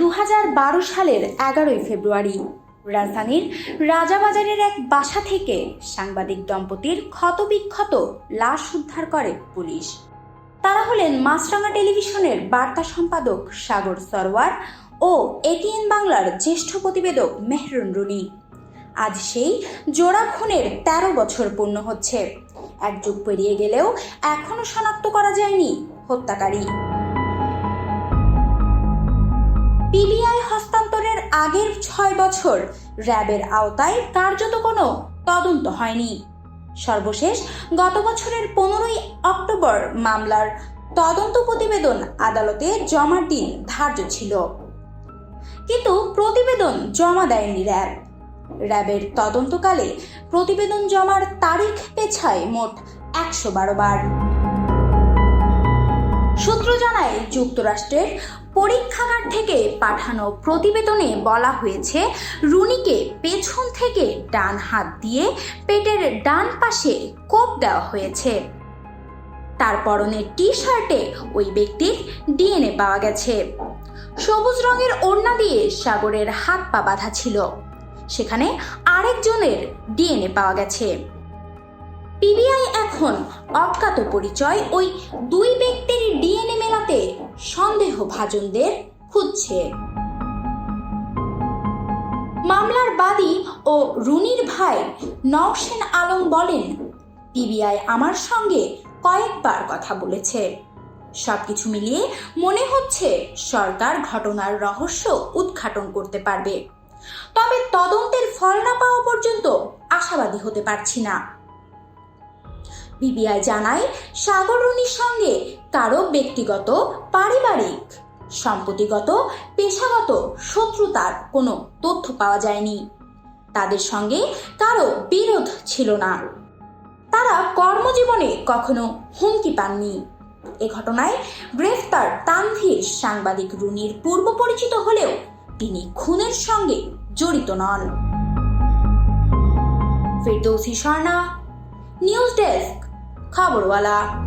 দু হাজার বারো সালের এগারোই ফেব্রুয়ারি। রাজধানীর রাজাবাজারের এক বাসা থেকে সাংবাদিক দম্পতির ক্ষতবিক্ষত লাশ উদ্ধার করে পুলিশ। তারা হলেন মাছরাঙা টেলিভিশনের বার্তা সম্পাদক সাগর সরওয়ার ও এটিএন বাংলার জ্যেষ্ঠ প্রতিবেদক মেহরুন রুনি। আজ সেই জোড়া খুনের তেরো বছর পূর্ণ হচ্ছে। এক যুগ পেরিয়ে গেলেও এখনও শনাক্ত করা যায়নি হত্যাকারী। পিবিআই হস্তান্তরের আগের ছয় বছর র্যাবের আওতায় কার্যত কোনো তদন্ত হয়নি। সর্বশেষ গত বছরের পনেরোই অক্টোবর মামলার তদন্ত প্রতিবেদন আদালতে জমার দিন ধার্য ছিল। কিন্তু প্রতিবেদন জমা দেয়নি র্যাব। র্যাবের তদন্তকালে প্রতিবেদন জমার তারিখ পেছায় মোট একশো বারো বার। সূত্র জানায়, যুক্তরাষ্ট্রের পরীক্ষাগার থেকে পাঠানো প্রতিবেদনে বলা হয়েছে, রুনিকে পেছন থেকে ডান হাত দিয়ে পেটের ডান পাশে কোপ দেওয়া হয়েছে। তার পরনের টি শার্টে ওই ব্যক্তির ডিএনএ পাওয়া গেছে। সবুজ রঙের ওড়না দিয়ে সাগরের হাত পা বাঁধা ছিল। সেখানে আরেকজনের ডিএনএ পাওয়া গেছে। পিবিআই এখন অজ্ঞাত পরিচয় ওই দুই সন্দেহভাজনদের খুঁজছে। মামলার বাদী ও রুনির ভাই নওশেন আলম বলেন, পিবিআই আমার সঙ্গে কয়েকবার কথা বলেছে। সবকিছু মিলিয়ে মনে হচ্ছে সরকার ঘটনার রহস্য উদ্ঘাটন করতে পারবে। তবে তদন্তের ফল না পাওয়া পর্যন্ত আশাবাদী হতে পারছি না। বিবিআই জানায়, সাগর রুনির সঙ্গে কারও ব্যক্তিগত, পারিবারিক সম্পত্তিগত, পেশাগত শত্রুতার কোনো তথ্য পাওয়া যায়নি। তাদের সঙ্গে কারও বিরোধ ছিল না। তারা কর্মজীবনে কখনো হুমকি পাননি। এ ঘটনায় গ্রেফতার তানভীর সাংবাদিক রুনির পূর্ব পরিচিত হলেও তিনি খুনের সঙ্গে জড়িত নন। Ferdousi Swarna news desk, Khaborwala.